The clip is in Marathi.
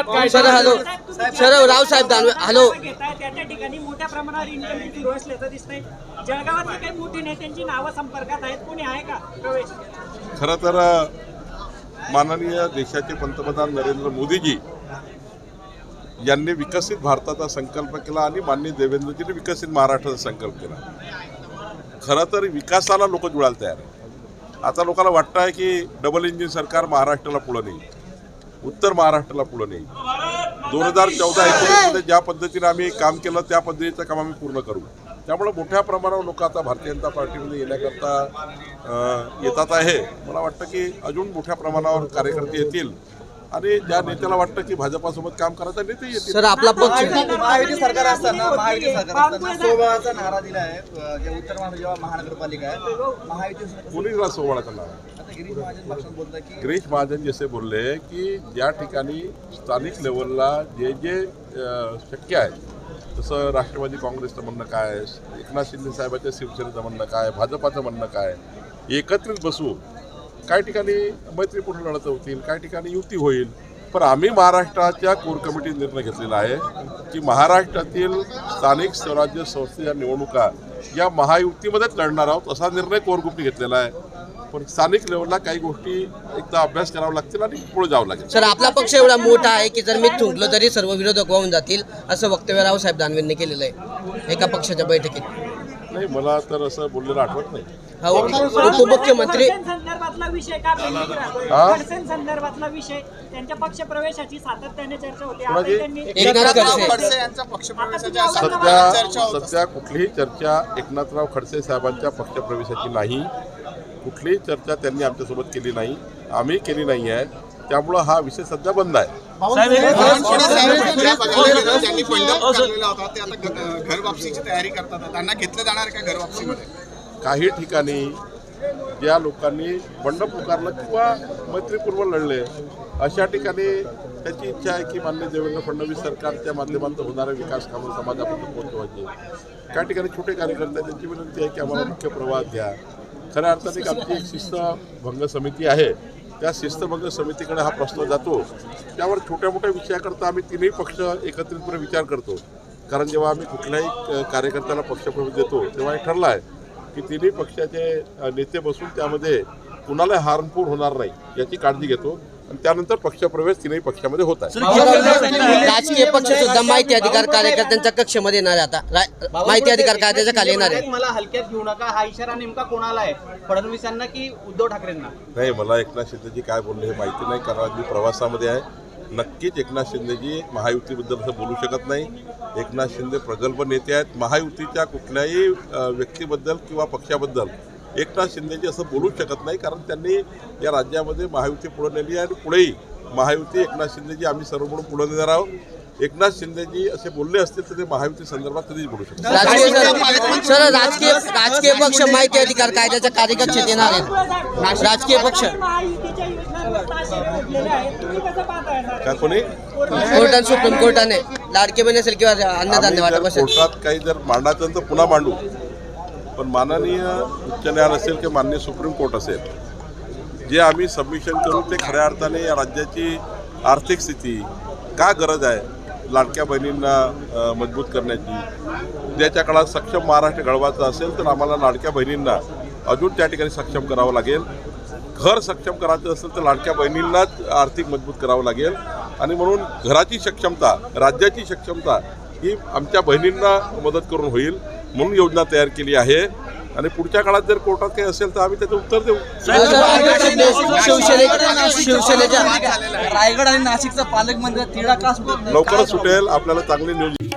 Sir hello. Sir Raosaheb Danve hello. त्या त्या ठिकाणी मोठ्या प्रमाणावर इन्कम सुरू असल्याचं दिसतंय. जळगावातली काही मोठी नेत्यांची नावं संपर्कात आहेत? कोणी आहे का? प्रवेश. खरं तर माननीय देशाचे पंतप्रधान नरेंद्र मोदीजी यांनी विकसित भारताचा संकल्प केला आणि माननीय देवेंद्रजींनी विकसित महाराष्ट्राचा संकल्प केला. खरं तर विकासाला लोक जुळायला तयार आहे आता लोकांना वाटतं आहे की डबल इंजिन सरकार महाराष्ट्राला पुढं नाही उत्तर महाराष्ट्राला पुढं नाही दोन हजार चौदा एकोणीसमध्ये ज्या पद्धतीने आम्ही काम केलं त्या पद्धतीचं काम आम्ही पूर्ण करू. त्यामुळे मोठ्या प्रमाणावर लोक आता भारतीय जनता पार्टीमध्ये येण्याकरता येतात आहे. मला वाटतं की अजून मोठ्या प्रमाणावर कार्यकर्ते येतील. आणि ज्या नेत्याला वाटतं की भाजपासोबत काम करायचं नेते येतील. सर आपला पक्ष. महायुती सरकार असताना महायुती सरकार असताना सोबळाचा नारा दिला आहे. जे उत्तर महाराष्ट्र जेव्हा महानगरपालिका आहे महायुती सरकार- कोणी दिला आता गिरीश महाजन पक्षात बोलतात की गिरीश महाजन जसे बोलले की ज्या ठिकाणी स्थानिक लेवलला जे जे अ, शक्य आहे तसं राष्ट्रवादी काँग्रेसचं म्हणणं काय? आहे एकनाथ शिंदे साहेबांच्या शिवसेनेचं म्हणणं काय? भाजपाचं म्हणणं काय? एकत्रित बसू काही ठिकाणी मैत्रीपूर्ण लढत होतील काही ठिकाणी युती होईल पण आम्ही महाराष्ट्राच्या कोर कमिटी निर्णय घेतलेला आहे की महाराष्ट्रातील स्थानिक स्वराज्य संस्थेच्या निवडणुका या महायुतीमध्येच लढणार आहोत असा निर्णय कोर ग्रुपने घेतलेला आहे. पण स्थानिक लेवलला काही गोष्टी एकदा अभ्यास करावा लागतील आणि पुढे जावं लागेल. सर आपला पक्ष एवढा मोठा आहे की जर मी थुंकलो तरी सर्व विरोधक वाहून जातील असं वक्तव्य रावसाहेब दानवेंनी केलेलं आहे एका पक्षाच्या बैठकीत. नाही मला तर असं बोललेलं आठवत नाही. हा उप- उपमुख्यमंत्री विषय का पेंडिंग राहतो हा? खडसें संदर्भातला विषय. त्यांच्या पक्ष प्रवेशाची सातत्याने चर्चा होते. कोणाची? आताही त्यांनी एकनाथ खडसे खडसे यांचा पक्षप्रवेशाच्या आता तुम्ही सध्या चर्चा होत सध्या कुठलीही चर्चा एकनाथराव खडसे साहेबांच्या पक्षप्रवेशाची नाही. कुठलीही चर्चा त्यांनी आमच्यासोबत केली नाही. आम्ही केली नाही आहे. त्यामुळं हा विषय सध्या बंद आहे. बावनकुळे साहेब ज्या पदावर ज्यांनी पंढरपूर काढलेला होता. ते आता घ- घर वापसीची तयारी करतात. त्यांना घेतलं जाणार का घर वापसीमध्ये काही ठिकाणी ज्या लोकांनी बंड पुकारलं किंवा मैत्रीपूर्व लढले अशा ठिकाणी त्याची इच्छा आहे की मान्य देवेंद्र फडणवीस सरकारच्या माध्यमातून होणारे विकास कामं समाजापर्यंत पोहोचवायचे. काही ठिकाणी छोटे कार्यकर्ते त्यांची विनंती आहे की आम्हाला मुख्य प्रवाहात घ्या खऱ्या अर्थाने एक आमची एक शिस्तभंग समिती आहे. त्या शिस्तभंग समितीकडे हा प्रस्ताव जातो. त्यावर छोट्या मोठ्या विषयाकरता आम्ही तिन्ही पक्ष एकत्रितपणे विचार करतो. कारण जेव्हा आम्ही कुठल्याही कार्यकर्त्याला पक्षप्रवेश देतो तेव्हा हे ठरलं आहे. की तिन्ही पक्षाचे नेते बसून त्यामध्ये कुणाला हार्मफुल होणार नाही याची काळजी घेतो. आणि त्यानंतर पक्षप्रवेश तिन्ही पक्षामध्ये होत आहे. राजकीय पक्ष सुद्धा माहिती अधिकार कार्यकर्त्यांच्या कक्षमध्ये येणार आहे आता. माहिती अधिकार कायद्याच्या खाली येणार आहे. मला हलक्यात घेऊ नका. हा इशारा नेमका कोणाला आहे? फडणवीसांना की उद्धव ठाकरेंना? नाही मला एकनाथ शिंदेजी काय बोलले हे माहिती नाही. कारण आज मी प्रवासामध्ये आहे. नक्कीच एकनाथ शिंदेजी महायुतीबद्दल असं बोलू शकत नाही. एकनाथ शिंदे प्रगल्भ नेते आहेत. महायुतीच्या कुठल्याही व्यक्तीबद्दल किंवा पक्षाबद्दल एकनाथ शिंदेजी असं बोलू शकत नाही. कारण त्यांनी या राज्यामध्ये महायुती पुढे नेली आहे आणि पुढेही महायुती एकनाथ शिंदेजी आम्ही सर्व म्हणून पुढे नेणार आहोत. एकनाथ शिंदेजी असे बोलले असतील तर ते महायुती संदर्भात कधीच बोलू शकतात राजकीय सर राजकीय राजकीय पक्ष माहिती अधिकार कायद्याच्या कार्यकक्षेत येणार आहेत. राजकीय पक्ष का कोणी? कोर्टाने सुप्रीम कोर्टाने. लाडके बहीण असेल किंवा अन्नधान्य वाटप असेल कोर्टात काही जर मांडायचं तर पुन्हा मांडू. पण माननीय उच्च न्यायालय असेल किंवा माननीय सुप्रीम कोर्ट असेल जे आम्ही सबमिशन करू ते खऱ्या अर्थाने या राज्याची आर्थिक स्थिती का गरज आहे लाडक्या बहिणींना मजबूत करण्याची उद्याच्या काळात सक्षम महाराष्ट्र घडवायचा असेल तर आम्हाला लाडक्या बहिणींना अजून त्या ठिकाणी सक्षम करावं लागेल. घर सक्षम करायचं असेल तर लाडक्या बहिणींनाच आर्थिक मजबूत करावं लागेल. आणि म्हणून घराची सक्षमता राज्याची सक्षमता ही आमच्या बहिणींना मदत करून होईल म्हणून योजना तयार केली आहे. आणि पुढच्या काळात जर कोर्टात काही असेल तर आम्ही त्याचं उत्तर देऊ. शिवसेने शिवसेनेच्या रायगड आणि नाशिकचा पालकमंत्री लवकरच सुटेल. आपल्याला चांगली न्यूज